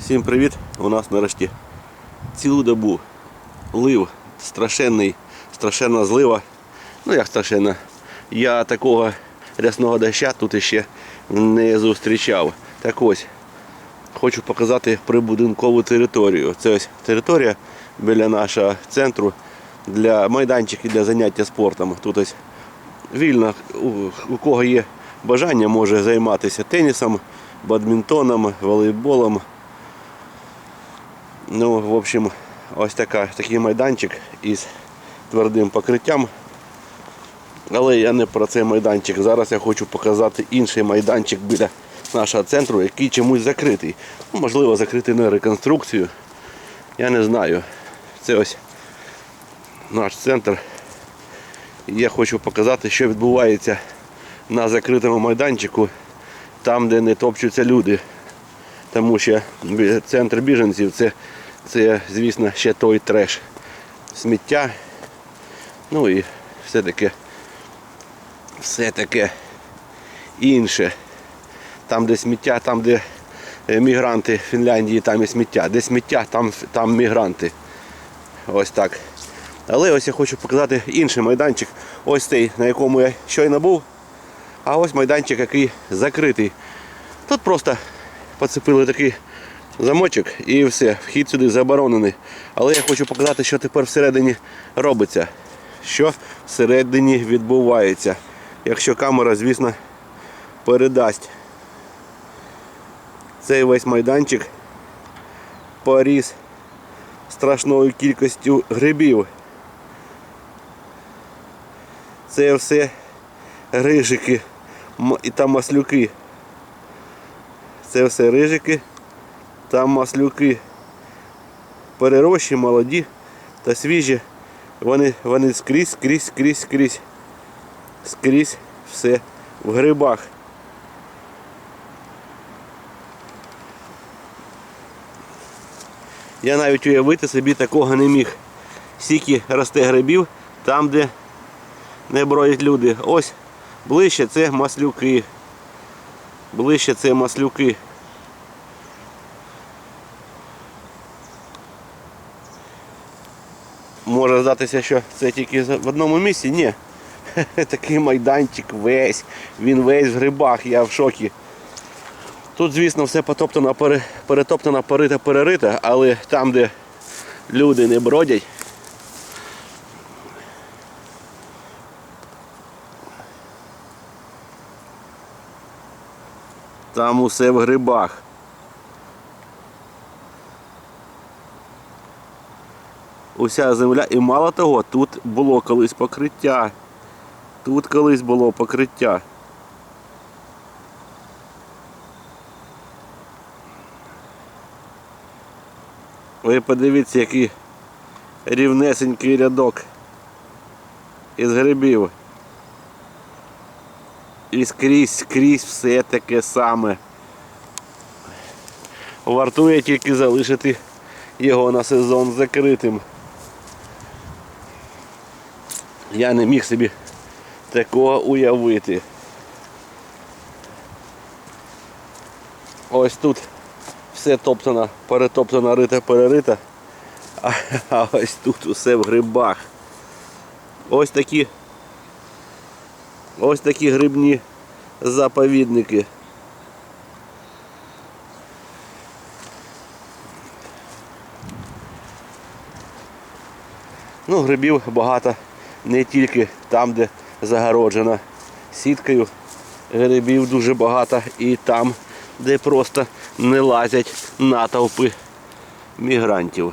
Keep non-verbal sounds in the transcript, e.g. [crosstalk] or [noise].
Всім привіт! У нас нарешті цілу добу лив страшенний, страшенна злива. Ну як страшенна. Я такого рясного доща тут іще не зустрічав. Так ось, хочу показати прибудинкову територію. Це ось територія біля нашого центру для майданчиків для заняття спортом. Тут ось вільно, у кого є бажання, може займатися тенісом, бадмінтоном, волейболом. Ну, в общем, ось така, такий майданчик із твердим покриттям. Але я не про цей майданчик. Зараз я хочу показати інший майданчик біля нашого центру, який чомусь закритий. Ну, можливо, закритий на реконструкцію. Я не знаю. Це ось наш центр. Я хочу показати, що відбувається на закритому майданчику, там, де не топчуться люди. Тому що центр біженців це, це звісно, ще той треш. Сміття. Ну і все таке, все таке інше. Там, де сміття, там, де е, мігранти Фінляндії, там і сміття. Де сміття, там, там мігранти. Ось так. Але ось я хочу показати інший майданчик. Ось цей, на якому я щойно був. А ось майданчик, який закритий. Тут просто поцепили такий замочок і все, вхід сюди заборонений. Але я хочу показати, що тепер всередині робиться. Що всередині відбувається. Якщо камера, звісно, передасть. Цей весь майданчик поріс страшною кількістю грибів. Це все рижики і та маслюки. Це все рижики та маслюки. Перерощі, молоді та свіжі. Вони, вони скрізь, скрізь, скрізь, скрізь. Скрізь все в грибах. Я навіть уявити собі такого не міг. Скільки росте грибів там, де не бродять люди. Ось ближче це маслюки. Ближче це маслюки. Може здатися, що це тільки в одному місці? Ні. [laughs] Такий майданчик весь. Він весь в грибах, я в шокі. Тут, звісно, все потоптано, перетоптано, порита, перерита, але там, де люди не бродять, там усе в грибах. Уся земля. І мало того, тут було колись покриття. Тут колись було покриття. Ви подивіться, який рівнесенький рядок із грибів. І скрізь, скрізь все таке саме. Вартує тільки залишити його на сезон закритим. Я не міг собі такого уявити. Ось тут все топтано, перетоптано, рита, перерита. [laughs] А, ось тут усе в грибах. Ось такі. Ось такі грибні заповідники. Ну, грибів багато не тільки там, де загороджена сіткою. Грибів дуже багато і там, де просто не лазять натовпи мігрантів.